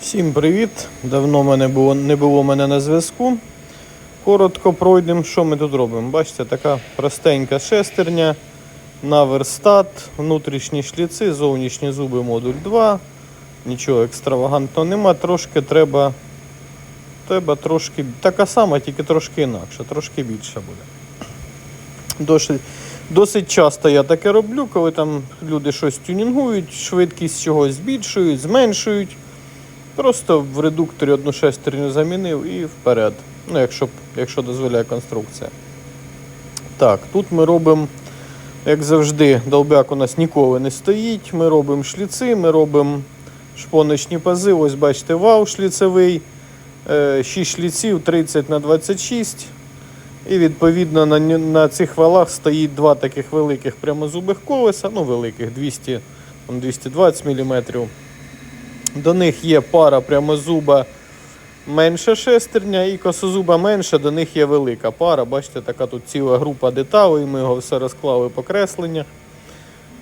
Всім привіт! Давно мене було, не було мене на зв'язку. Коротко пройдемо, що ми тут робимо. Бачите, така простенька шестерня на верстат, внутрішні шліци, зовнішні зуби модуль 2. Нічого екстравагантного нема. Трошки треба. Треба трошки. Така сама, тільки трошки інакше, трошки більше буде. Досить, досить часто я таке роблю, коли там люди щось тюнінгують, швидкість чогось збільшують, зменшують. Просто в редукторі одну шестерню замінив і вперед. Ну, якщо, якщо дозволяє конструкція. Так, тут ми робимо, як завжди, долбяк у нас ніколи не стоїть. Ми робимо шліци, ми робимо шпоночні пази. Ось бачите, вал шліцевий. 6 шліців 30 на 26. І відповідно на, на цих валах стоїть два таких великих прямозубих колеса, ну великих 200, там 220 мм. До них є пара прямозуба менша шестерня і косозуба менша, до них є велика пара. Бачите, така тут ціла група деталей, ми його все розклали по кресленнях.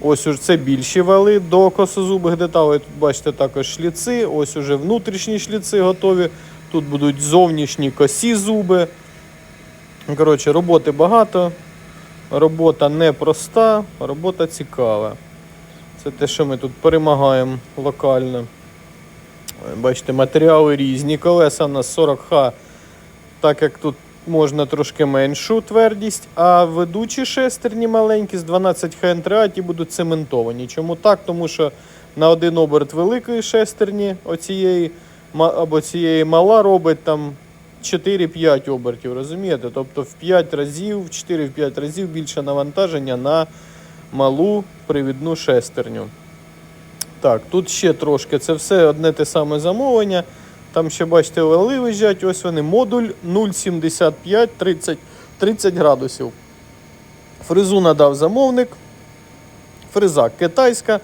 Ось уже це більші вали до косозубих деталей. Тут бачите також шліци, ось уже внутрішні шліци готові. Тут будуть зовнішні косі зуби. Коротше, роботи багато. Робота непроста, робота цікава. Це те, що ми тут перемагаємо локально. Бачите, матеріали різні. Колеса у нас 40Х, так як тут можна трошки меншу твердість, а ведучі шестерні маленькі з 12 х ті будуть цементовані. Чому так? Тому що на один оберт великої шестерні оцієї, або цієї мала робить там 4-5 обертів, розумієте? Тобто в 5 разів, 4-5 разів більше навантаження на малу привідну шестерню. Так, тут ще трошки. Це все одне те саме замовлення. Там ще, бачите, вали лежать. Ось вони. Модуль 0,75 30, 30 градусів. Фрезу надав замовник. Фреза китайська.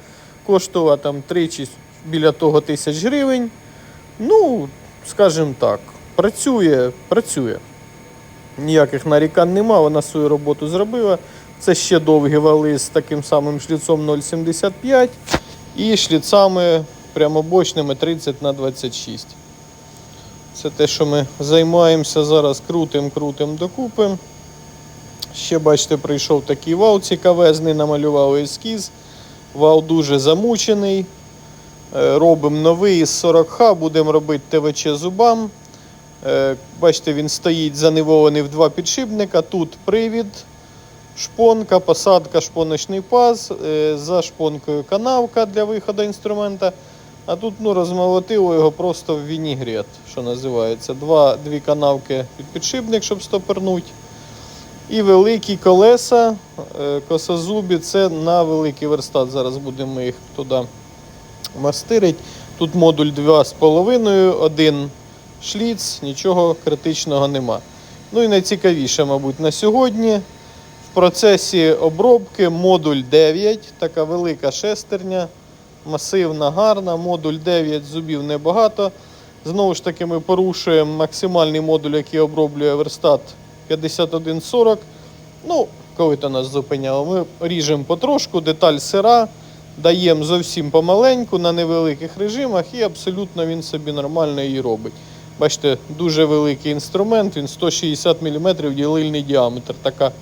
Коштувала там тричі біля того тисяч гривень. Ну, скажімо так, працює, працює. Ніяких нарікань нема, вона свою роботу зробила. Це ще довгі вали з таким самим шліцом 0,75 і шліцами прямобочними 30 на 26. Це те, що ми займаємося зараз, крутим, крутим докупи. Ще, бачите, прийшов такий вал цікавезний, намалювали ескіз. Вал дуже замучений. Е, Робимо новий із 40Х, будемо робити ТВЧ зубам. Е, Бачите, він стоїть занивований в два підшипника. Тут привід, шпонка, посадка, шпоночний паз, е, за шпонкою канавка для виходу інструмента. А тут ну, розмолотило його просто в вінігрет, що називається. Два, дві канавки під підшипник, щоб стопернути. І великі колеса, е, косозубі, це на великий верстат. Зараз будемо їх туди мастирить. Тут модуль 2,5, один шліц, нічого критичного нема. Ну і найцікавіше, мабуть, на сьогодні. Процесі обробки модуль 9, така велика шестерня, масивна, гарна. Модуль 9 зубів небагато. Знову ж таки, ми порушуємо максимальний модуль, який оброблює верстат 5140. Ну, коли то нас зупиняло, ми ріжемо потрошку, деталь сира, даємо зовсім помаленьку на невеликих режимах і абсолютно він собі нормально її робить. Бачите, дуже великий інструмент, він 160 мм ділильний діаметр, така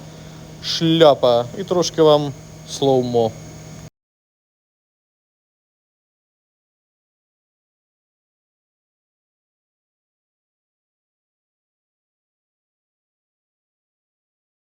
шляпа. І трошки вам словмо.